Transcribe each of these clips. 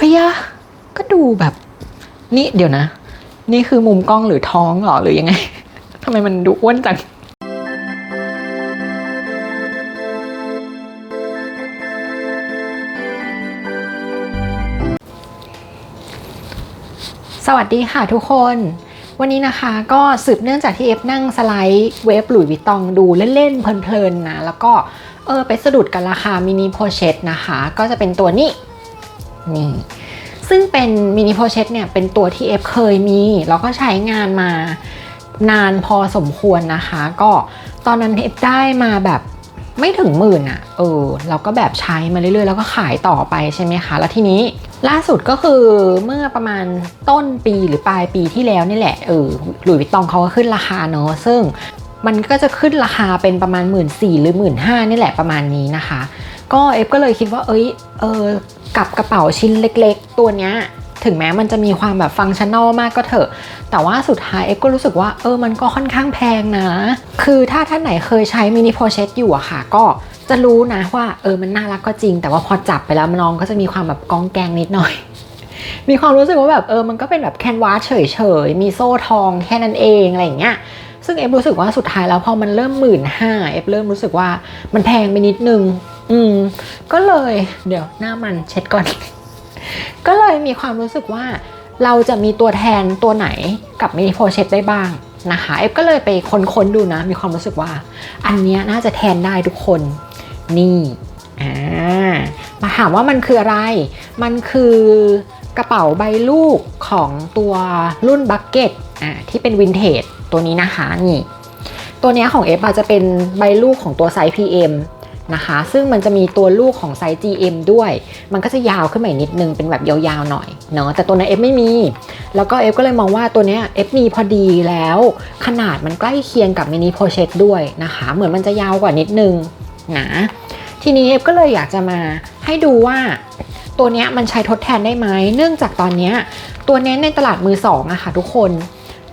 เฮ้ยก็ดูแบบ นี่เดี๋ยวนะ นี่คือมุมกล้องหรือท้องหรอหรือยังไงทำไมมันดูอ้วนจังสวัสดีค่ะทุกคน วันนี้นะคะก็สืบเนื่องจากที่เอฟนั่งสไลด์เวฟหลุยส์วิตตองดูเล่นๆ เพลินๆนะ แล้วก็เออไปสะดุดกับราคามินิโพเชตนะคะ ก็จะเป็นตัวนี้ นี่ซึ่งเป็นมินิโพเชตเนี่ยเป็นตัวที่เอฟเคยมี แล้วก็ใช้งานมานานพอสมควรนะคะ ก็ตอนนั้นเอฟได้มาแบบไม่ถึงหมื่นอะ่ะ เออ เราก็แบบใช้มาเรื่อยๆ แล้วก็ขายต่อไปใช่ไหมคะ แล้วทีนี้ล่าสุดก็คือเมื่อประมาณต้นปีหรือปลายปีที่แล้วนี่แหละ เออ หลุยส์วิตตองเขาก็ขึ้นราคาเนอะซึ่งมันก็จะขึ้นราคาเป็นประมาณ 1 4ื่นหรือ 1 5ื่นนี่แหละประมาณนี้นะคะ ก็เอฟก็เลยคิดว่าเอ้ยเออกับกระเป๋าชิ้นเล็ก ๆ ตัวเนี้ยถึงแม้มันจะมีความแบบฟังชันแนลมากก็เถอะ แต่ว่าสุดท้ายเอฟก็รู้สึกว่าเออมันก็ค่อนข้างแพงนะ คือถ้าท่านไหนเคยใช้มินิโพเชตอยู่อะค่ะ ก็จะรู้นะว่าเออมันน่ารักก็จริง แต่ว่าพอจับไปแล้วน้องก็จะมีความแบบกองแกงนิดหน่อย มีความรู้สึกว่าแบบเออมันก็เป็นแบบแคนวาสเฉยๆ มีโซ่ทองแค่นั้นเองอะไรอย่างเงี้ยซึ่งเอฟรู้สึกว่าสุดท้ายแล้วพอมันเริ่มหมื่นห้าเอฟเริ่มรู้สึกว่ามันแพงไปนิดนึง อืม ก็เลยเดี๋ยวหน้ามันเช็ดก่อน ก็เลยมีความรู้สึกว่าเราจะมีตัวแทนตัวไหนกับมินิโพเชตได้บ้างนะคะเอฟก็เลยไปค้นๆดูนะ มีความรู้สึกว่า อันเนี้ยน่าจะแทนได้ทุกคน นี่อ่ามาถามว่ามันคืออะไร มันคือกระเป๋าใบลูกของตัวรุ่นบักเก็ตอ่าที่เป็นวินเทจตัวนี้นะคะนี่ ตัวเนี้ยของ F อาจจะเป็นใบลูกของตัวไซส์ PM นะคะ ซึ่งมันจะมีตัวลูกของไซส์ GM ด้วย มันก็จะยาวขึ้นมาอีกนิดนึง เป็นแบบยาวๆหน่อยเนาะแต่ตัวนั้น F ไม่มี แล้วก็ F ก็เลยมองว่าตัวเนี้ย F มีพอดีแล้ว ขนาดมันใกล้เคียงกับมินิโพเชตด้วยนะคะ เหมือนมันจะยาวกว่านิดนึงนะทีนี้ F ก็เลยอยากจะมาให้ดูว่าตัวเนี้ยมันใช้ทดแทนได้ไหมเนื่องจากตอนเนี้ยตัวเนี้ยในตลาดมือสองอะค่ะทุกคน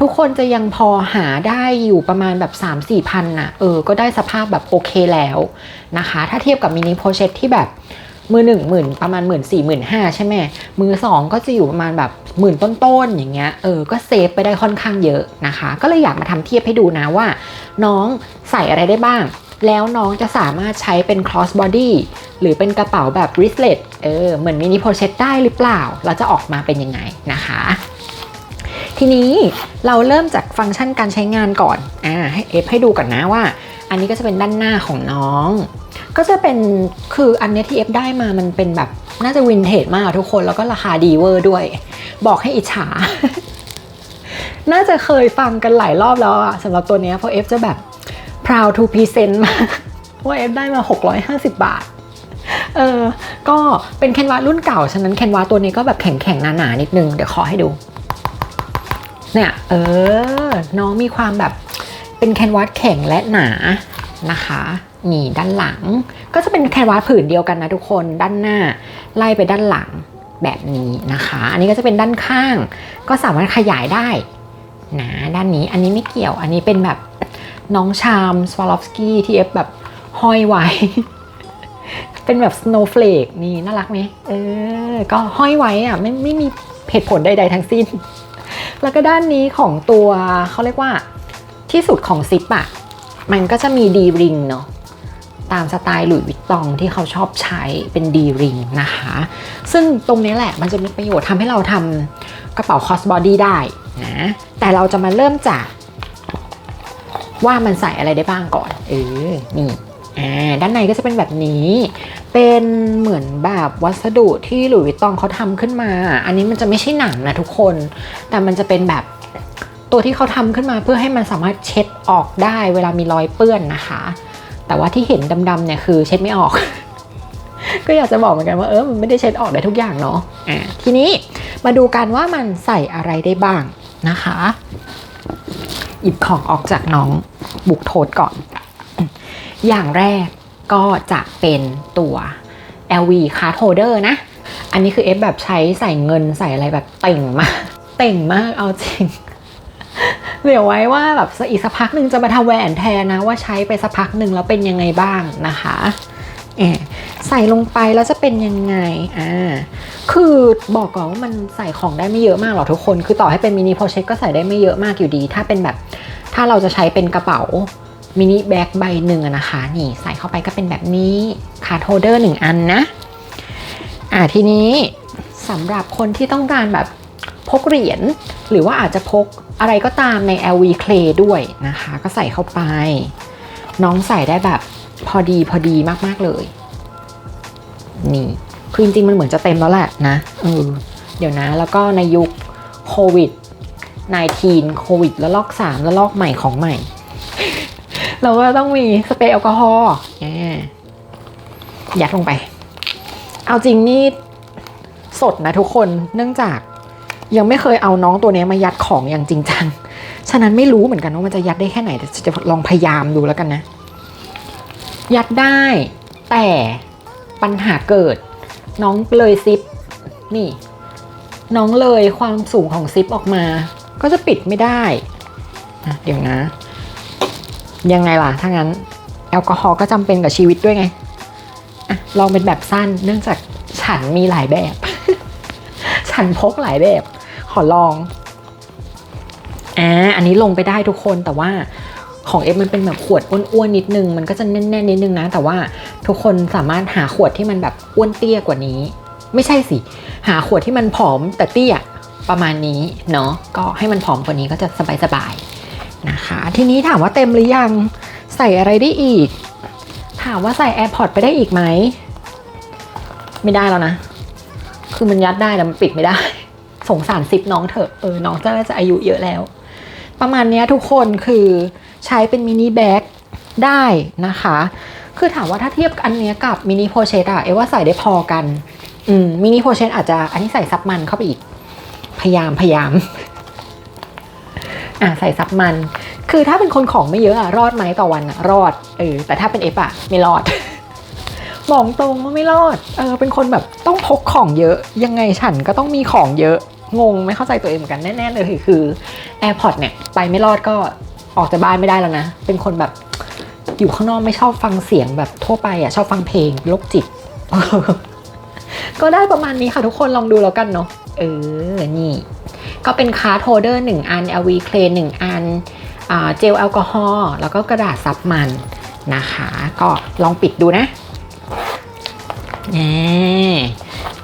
ทุกคนจะยังพอหาได้อยู่ประมาณแบบ 3 4พันนะเออ ก็ได้สภาพแบบโอเคแล้วนะคะ ถ้าเทียบกับมินิโพเชตที่แบบมือหนึ่งหมื่นประมาณหมื่นสี่หมื่นห้าใช่ไหมมือสองก็จะอยู่ประมาณแบบหมื่นต้นๆอย่างเงี้ยเออก็เซฟไปได้ค่อนข้างเยอะนะคะ ก็เลยอยากมาทำเทียบให้ดูนะว่า น้องใส่อะไรได้บ้าง แล้วน้องจะสามารถใช้เป็น cross body หรือเป็นกระเป๋าแบบ wristlet เออเหมือนมินิโพเชตได้หรือเปล่าแล้วจะออกมาเป็นยังไงนะคะ ทีนี้เราเริ่มจากฟังก์ชันการใช้งานก่อนอ่าให้เอฟให้ดูก่อนนะว่า อันนี้ก็จะเป็นด้านหน้าของน้อง ก็จะเป็นคืออันเนี้ยที่เอฟได้มามันเป็นแบบน่าจะวินเทจมากทุกคนแล้วก็ราคาดีเวอร์ด้วย บอกให้อิจฉา น่าจะเคยฟังกันหลายรอบแล้วอะสำหรับตัวเนี้ยเพราะเอฟจะแบบ proud to present มากว่าเอฟได้มา 650 บาทเออ ก็เป็นแคนวารุ่นเก่า ฉะนั้นแคนวาตัวนี้ก็แบบแข็งๆหนาๆนิดนึง เดี๋ยวขอให้ดู เนี่ยเออ น้องมีความแบบเป็นแคนวาสแข็งและหนานะคะนี่ด้านหลัง ก็จะเป็นแคนวาสผืนเดียวกันนะทุกคนด้านหน้าไล่ไปด้านหลังแบบนี้นะคะ อันนี้ก็จะเป็นด้านข้าง ก็สามารถขยายได้นะด้านนี้อันนี้ไม่เกี่ยวอันนี้เป็นแบบน้องชามสวาลอฟสกี้ที่เอฟแบบห้อยไว้ เป็นแบบ snowflake นี่น่ารักไหมเออ ก็ห้อยไว้อะไม่ไม่มีเหตุผลใดๆทั้งสิ้น แล้วก็ด้านนี้ของตัวเขาเรียกว่าที่สุดของซิปอะมันก็จะมีดีริงเนาะตามสไตล์หลุยส์วิตตองที่เขาชอบใช้เป็นดีริงนะคะ ซึ่งตรงนี้แหละมันจะมีประโยชน์ทำให้เราทำกระเป๋าคอสบอดี้ได้นะ แต่เราจะมาเริ่มจาก ว่ามันใส่อะไรได้บ้างก่อน เออ นี่ อ่า ด้านในก็จะเป็นแบบนี้ เป็นเหมือนแบบวัสดุที่หลุยส์วิตตองเขาทำขึ้นมา อันนี้มันจะไม่ใช่หนังนะทุกคน แต่มันจะเป็นแบบตัวที่เขาทำขึ้นมาเพื่อให้มันสามารถเช็ดออกได้เวลามีรอยเปื้อนนะคะ แต่ว่าที่เห็นดำๆเนี่ยคือเช็ดไม่ออก ก็อยากจะบอกเหมือนกันว่าเออมันไม่ได้เช็ดออกได้ทุกอย่างเนาะอ่าทีนี้มาดูกันว่ามันใส่อะไรได้บ้างนะคะ หยิบของออกจากน้องบุกโทษก่อน อย่างแรก ก็จะเป็นตัว LV card holder นะ อันนี้คือ F แบบใช้ใส่เงินใส่อะไรแบบเต่งมาก เต่งมากเอาจริงเดี๋ยวไว้ว่าแบบอีกสักพักหนึ่งจะมาทำแหวนแทนนะ ว่าใช้ไปสักพักหนึ่งแล้วเป็นยังไงบ้างนะคะแอใส่ลงไปแล้วจะเป็นยังไง อ่า คือบอกก่อนว่ามันใส่ของได้ไม่เยอะมากหรอกทุกคน คือต่อให้เป็นมินิโพเชตก็ใส่ได้ไม่เยอะมากอยู่ดี ถ้าเป็นแบบ ถ้าเราจะใช้เป็นกระเป๋า มินิแบ็คใบหนึ่งนะคะ นี่ใส่เข้าไปก็เป็นแบบนี้คาร์ดโฮเดอร์หนึ่งอันนะ อ่าทีนี้สำหรับคนที่ต้องการแบบพกเหรียญหรือว่าอาจจะพกอะไรก็ตามใน LV Clay ด้วยนะคะ ก็ใส่เข้าไป น้องใส่ได้แบบพอดีพอดีมาก ๆ เลย นี่ คือจริง ๆ มันเหมือนจะเต็มแล้วแหละนะเออเดี๋ยวนะ แล้วก็ในยุคโควิด 19 โควิดแล้วลอก 3 แล้วลอกใหม่ของใหม่ เราก็ต้องมีสเปรย์แอลกอฮอล์แหมยัดลงไป เอาจริงนี่สดนะทุกคนเนื่องจากยังไม่เคยเอาน้องตัวเนี้ยมายัดของอย่างจริงจัง ฉะนั้นไม่รู้เหมือนกันว่ามันจะยัดได้แค่ไหนแต่จะลองพยายามดูแล้วกันนะ ยัดได้ แต่ปัญหาเกิด น้องเลยซิป นี่ น้องเลยความสูงของซิปออกมา ก็จะปิดไม่ได้อะเดี๋ยวนะ ยังไงล่ะ ถ้างั้น แอลกอฮอล์ก็จำเป็นกับชีวิตด้วยไงอะลองเป็นแบบสั้น เนื่องจากฉันมีหลายแบบ ฉันพกหลายแบบ ขอลองอ่าอันนี้ลงไปได้ทุกคนแต่ว่าของเอฟมันเป็นแบบขวดอ้วนๆนิดนึง มันก็จะแน่นๆนิดนึงนะ แต่ว่าทุกคนสามารถหาขวดที่มันแบบอ้วนเตี้ยกว่านี้ ไม่ใช่สิ หาขวดที่มันผอมแต่เตี้ยประมาณนี้เนาะก็ให้มันผอมกว่านี้ก็จะสบายๆ นะคะ ทีนี้ถามว่าเต็มหรือยังใส่อะไรได้อีก ถามว่าใส่ AirPods ไปได้อีกไหม ไม่ได้แล้วนะ คือมันยัดได้แต่มันปิดไม่ได้ สงสารซิปน้องเถอะเออน้องจะน่าจะอายุเยอะแล้ว ประมาณนี้ทุกคนคือใช้เป็นมินิแบ็กได้นะคะ คือถามว่าถ้าเทียบอันเนี้ยกับมินิโพเชตอะเอว่าใส่ได้พอกัน อืมมินิโพเชตอาจจะอันนี้ใส่ซับมันเข้าไปอีก พยายามพยายาม อะใส่ซับมัน คือถ้าเป็นคนของไม่เยอะอะรอดไหมต่อวันอะรอดเออแต่ถ้าเป็นเอฟอะไม่รอดบอกตรงว่าไม่รอดเออเป็นคนแบบต้องพกของเยอะ ยังไงฉันก็ต้องมีของเยอะงงไม่เข้าใจตัวเองเหมือนกันแน่ๆเลยคือ AirPods เนี่ยไปไม่รอดก็ออกจากบ้านไม่ได้แล้วนะ เป็นคนแบบอยู่ข้างนอกไม่ชอบฟังเสียงแบบทั่วไปอะชอบฟังเพลงโรคจิต ก็ได้ประมาณนี้ค่ะทุกคนลองดูแล้วกันเนาะเออนี่ ก็เป็นคาร์ดโฮเดอร์1อัน LV Clay 1อันอ่าเจลแอลกอฮอล์แล้วก็กระดาษซับมันนะคะ ก็ลองปิดดูนะแหม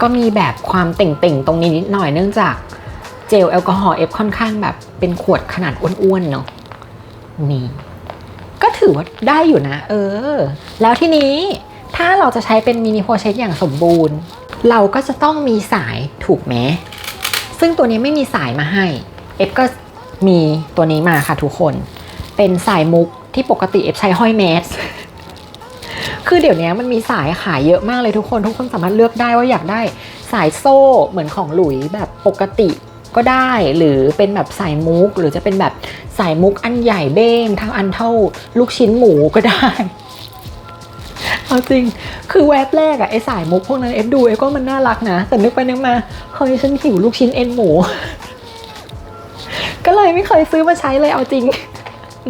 ก็มีแบบความเต่งๆ ตรงนี้นิดหน่อยเนื่องจากเจลแอลกอฮอล์เอฟค่อนข้างแบบเป็นขวดขนาดอ้วนๆเนาะนี่ก็ถือว่าได้อยู่นะ เออ แล้วทีนี้ถ้าเราจะใช้เป็นมินิโพเชตอย่างสมบูรณ์ เราก็จะต้องมีสายถูกไหม ซึ่งตัวนี้ไม่มีสายมาให้เอฟก็มีตัวนี้มาค่ะทุกคน เป็นสายมุกที่ปกติเอฟใช้ห้อยแมสคือเดี๋ยวนี้มันมีสายขายเยอะมากเลยทุกคน ทุกคนสามารถเลือกได้ว่าอยากได้สายโซ่เหมือนของหลุยแบบปกติก็ได้หรือเป็นแบบสายมุก หรือจะเป็นแบบสายมุกอันใหญ่เบ้งทั้งอันเท่าลูกชิ้นหมูก็ได้ เอาจริง คือแวบแรกอะไอสายมุกพวกนั้นเอฟดูเอฟก็มันน่ารักนะ แต่นึกไปนึกมาเฮ้ยฉันหิวลูกชิ้นเอ็นหมู ก็เลยไม่เคยซื้อมาใช้เลยเอาจริง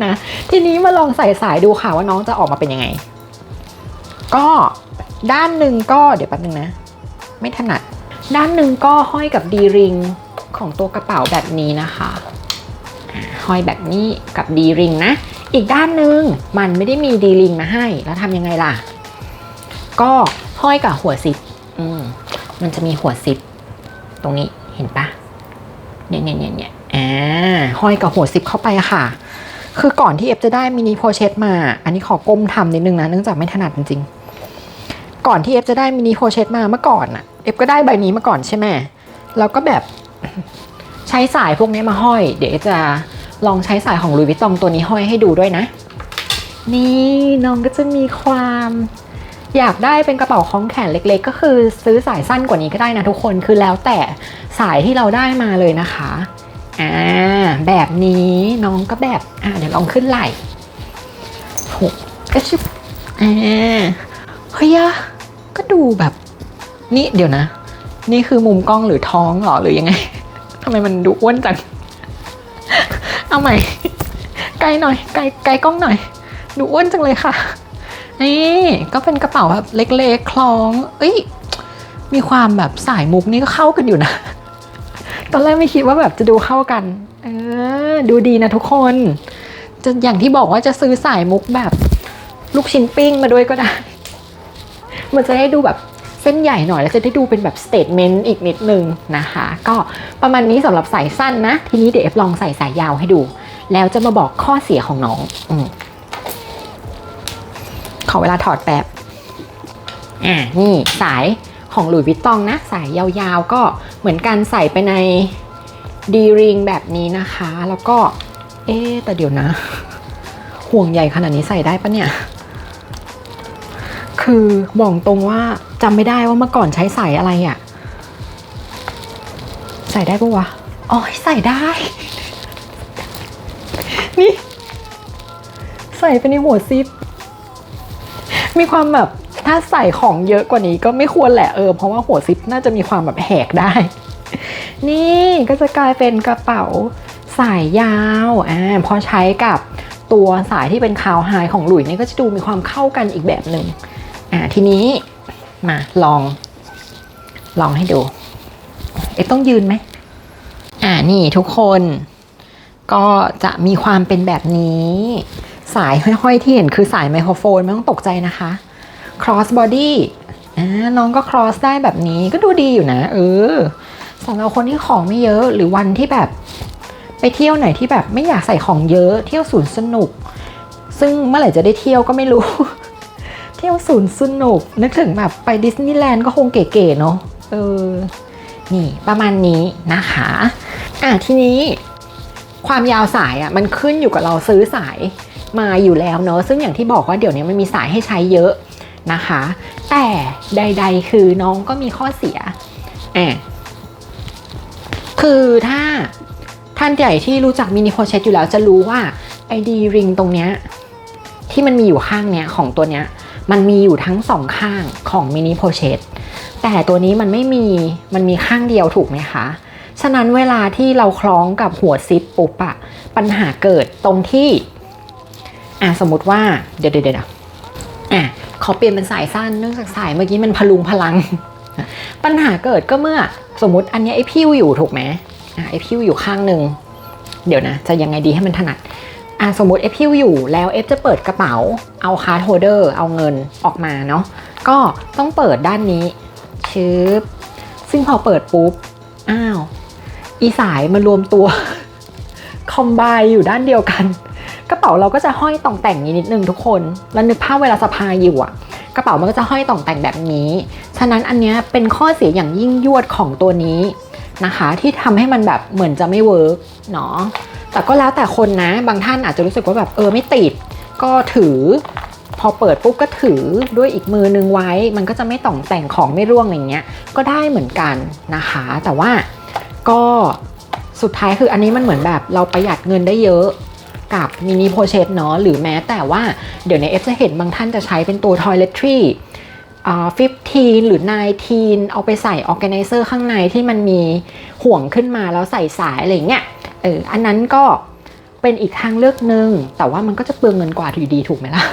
นะ ทีนี้มาลองใส่สายดูค่ะว่าน้องจะออกมาเป็นยังไง ก็ด้านหนึ่งก็เดี๋ยวแป๊บนึงนะ ไม่ถนัด ด้านหนึ่งก็ห้อยกับดีริงของตัวกระเป๋าแบบนี้นะคะห้อยแบบนี้กับดีริงนะ อีกด้านหนึ่งมันไม่ได้มีดีริงมาให้ แล้วทำยังไงล่ะ ก็ห้อยกับหัวซิปอืมมันจะมีหัวซิปตรงนี้เห็นปะเนี่ยเนี่ยเนี่ยเนี่ยอ่าห้อยกับหัวซิปเข้าไปค่ะ คือก่อนที่เอฟจะได้มินิโพเชตมา อันนี้ขอก้มทำนิดนึงนะเนื่องจากไม่ถนัดจริงๆก่อนที่เอฟจะได้มินิโพเชตมาเมื่อก่อนอะเอฟก็ได้ใบนี้มาก่อนใช่ไหมแล้วก็แบบใช้สายพวกนี้มาห้อย เดี๋ยวเอฟจะลองใช้สายของลุยวิตตองตัวนี้ห้อยให้ดูด้วยนะ นี่น้องก็จะมีความ อยากได้เป็นกระเป๋าคล้องแขนเล็กๆ ก็คือซื้อสายสั้นกว่านี้ก็ได้นะทุกคนคือแล้วแต่สายที่เราได้มาเลยนะคะอ่าแบบนี้น้องก็แบบอ่าเดี๋ยวลองขึ้นไหล่หกกระชิบอ่าเฮ้ยก็ดูแบบนี่เดี๋ยวนะ นี่คือมุมกล้องหรือท้องหรอหรือยังไงทำไมมันดูอ้วนจังเอาใหม่ไกลหน่อยไกลไกลกล้องหน่อย ดูอ้วนจังเลยค่ะ นี่ก็เป็นกระเป๋าแบบเล็กๆคล้อง เอ้ย มีความแบบสายมุกนี่ก็เข้ากันอยู่นะ ตอนแรกไม่คิดว่าแบบจะดูเข้ากัน เออ ดูดีนะทุกคน จะอย่างที่บอกว่าจะซื้อสายมุกแบบลูกชิ้นปิ้งมาด้วยก็ได้ มันจะได้ดูแบบเส้นใหญ่หน่อยแล้วจะได้ดูเป็นแบบสเตทเมนต์อีกนิดนึงนะคะ ก็ประมาณนี้สำหรับสายสั้นนะ ทีนี้เดี๋ยวเอฟลองใส่สายยาวให้ดู แล้วจะมาบอกข้อเสียของน้องอม ขอเวลาถอดแป๊บอ่านี่สายของหลุยส์วิตตองนะ สายยาวๆ ก็เหมือนกันใส่ไปในดีริงแบบนี้นะคะ แล้วก็ เอ๊ะแต่เดี๋ยวนะ ห่วงใหญ่ขนาดนี้ใส่ได้ปะเนี่ย คือบอกตรงว่าจำไม่ได้ว่าเมื่อก่อนใช้สายอะไรอะ่ะ ใส่ได้ปะวะอ๋อใส่ได้ นี่ ใส่ไปในหัวซิป มีความแบบถ้าใส่ของเยอะกว่านี้ก็ไม่ควรแหละเออเพราะว่าหัวซิปน่าจะมีความแบบแหกได้ นี่ก็จะกลายเป็นกระเป๋าสายยาวอ่าพอใช้กับตัวสายที่เป็นคาวไฮของหลุยนี่ก็จะดูมีความเข้ากันอีกแบบหนึ่งอ่าทีนี้มาลอง ลองให้ดู เอ๊ะต้องยืนไหมอ่านี่ทุกคนก็จะมีความเป็นแบบนี้ สายห้อยๆที่เห็นคือสายไมโครโฟนไม่ต้องตกใจนะคะ cross body น้องก็ cross ได้แบบนี้ก็ดูดีอยู่นะ เออสำหรับคนที่ของไม่เยอะหรือวันที่แบบ ไปเที่ยวไหนที่แบบไม่อยากใส่ของเยอะเที่ยวศูนย์สนุก ซึ่งเมื่อไหร่จะได้เที่ยวก็ไม่รู้ เที่ยวศูนย์สนุก นึกถึงแบบไปดิสนีย์แลนด์ก็คงเก๋ๆเนาะเออนี่ประมาณนี้นะคะอะทีนี้ความยาวสายอะมันขึ้นอยู่กับเราซื้อสาย มาอยู่แล้วเนอะซึ่งอย่างที่บอกว่าเดี๋ยวนี้มันมีสายให้ใช้เยอะนะคะ แต่ใด ๆ คือน้องก็มีข้อเสียอะคือถ้าท่านใหญ่ที่รู้จักมินิโพเชตอยู่แล้วจะรู้ว่าไอดีริงตรงเนี้ยที่มันมีอยู่ข้างเนี้ยของตัวเนี้ยมันมีอยู่ทั้งสองข้างของมินิโพเชตแต่ตัวนี้มันไม่มีมันมีข้างเดียวถูกไหมคะ ฉะนั้นเวลาที่เราคล้องกับหัวซิปปุ๊บอะปัญหาเกิดตรงที่ อะสมมติว่าเดี๋ยวเดี๋ยวเดี๋ยวอะขอเปลี่ยนเป็นสายสั้นเนื่องจากสายเมื่อกี้มันพลุงพลัง ปัญหาเกิดก็เมื่อสมมติอันนี้ไอ้พิ้วอยู่ถูกไหมอะไอ้พิ้วอยู่ข้างหนึ่งเดี๋ยวนะ จะยังไงดีให้มันถนัดอะสมมติเอฟพิ้วอยู่แล้วเอฟจะเปิดกระเป๋า เอาคาร์ดโฮเดอร์ เอาเงินออกมาเนาะก็ต้องเปิดด้านนี้ชึบซึ่งพอเปิดปุ๊บ อ้าว อีสายมารวมตัว คอมไบอยู่ด้านเดียวกัน กระเป๋าเราก็จะห้อยต่องแต่งนี้นิดนึงทุกคน แล้วนึกภาพเวลาสะพายอยู่อะกระเป๋ามันก็จะห้อยต่องแต่งแบบนี้ ฉะนั้นอันเนี้ยเป็นข้อเสียอย่างยิ่งยวดของตัวนี้นะคะ ที่ทำให้มันแบบเหมือนจะไม่เวิร์กเนาะ แต่ก็แล้วแต่คนนะ บางท่านอาจจะรู้สึกว่าแบบเออไม่ติด ก็ถือ พอเปิดปุ๊บก็ถือด้วยอีกมือนึงไว้ มันก็จะไม่ต่องแต่งของไม่ร่วงอย่างเงี้ย ก็ได้เหมือนกันนะคะ แต่ว่าก็สุดท้ายคืออันนี้มันเหมือนแบบเราประหยัดเงินได้เยอะ กับมินิโพเชตเนาะหรือแม้แต่ว่าเดี๋ยวในเอฟจะเห็นบางท่านจะใช้เป็นตัว toiletry อ่า15หรือ19เอาไปใส่ organizer ข้างในที่มันมีห่วงขึ้นมาแล้วใส่สายอะไรเงี้ยเอออันนั้นก็เป็นอีกทางเลือกหนึ่งแต่ว่ามันก็จะเปลืองเงินกว่าอยู่ดีถูกไหมล่ะ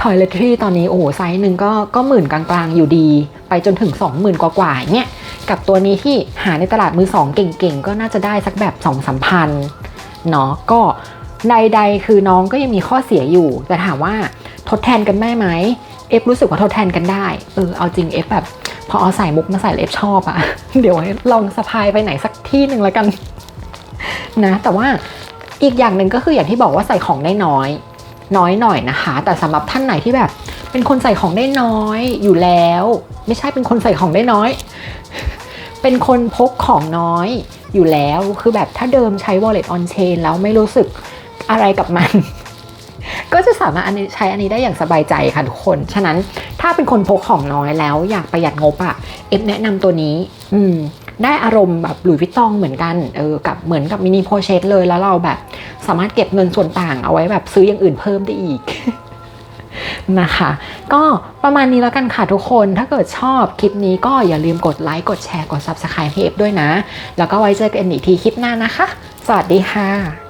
toiletry ตอนนี้โอ้โหไซส์หนึ่งก็ก็หมื่นกลางๆอยู่ดี ไปจนถึง 20,000 กว่าๆเนี่ยกับตัวนี้ที่หาในตลาดมือสองเก่งๆ ก็น่าจะได้สักแบบ2องสามพันเนาะก็ ใดๆ คือน้องก็ยังมีข้อเสียอยู่ แต่ถามว่าทดแทนกันได้ไหมเอฟรู้สึกว่าทดแทนกันได้ เออ เอาจริงเอฟแบบ พอเอาใส่มุกมาใส่เอฟชอบอะเดี๋ยวลองสะพายไปไหนสักที่หนึ่งแล้วกัน นะ แต่ว่าอีกอย่างหนึ่งก็คืออย่างที่บอกว่าใส่ของได้น้อย น้อยหน่อยนะคะ แต่สำหรับท่านไหนที่แบบ เป็นคนใส่ของได้น้อยอยู่แล้ว ไม่ใช่เป็นคนใส่ของได้น้อย เป็นคนพกของน้อยอยู่แล้ว คือแบบถ้าเดิมใช้ wallet on chain แล้วไม่รู้สึก อะไรกับมัน ก็จะสามารถใช้อันนี้ได้อย่างสบายใจค่ะทุกคน ฉะนั้นถ้าเป็นคนพกของน้อยแล้วอยากประหยัดงบอะ่ะเอฟแนะนำตัวนี้ อืมได้อารมณ์แบบหลุยส์วิตตองเหมือนกัน เออ กับเหมือนกับมินิโพเชตเลย แล้วเราแบบสามารถเก็บเงินส่วนต่างเอาไว้แบบซื้ออย่างอื่นเพิ่มได้อีกนะคะ ก็ประมาณนี้แล้วกันค่ะทุกคน ถ้าเกิดชอบคลิปนี้ก็อย่าลืมกดไลค์ กดแชร์ กด Subscribe ให้เอฟด้วยนะ แล้วก็ไว้เจอกันอีกทีคลิปหน้านะคะ สวัสดีค่ะ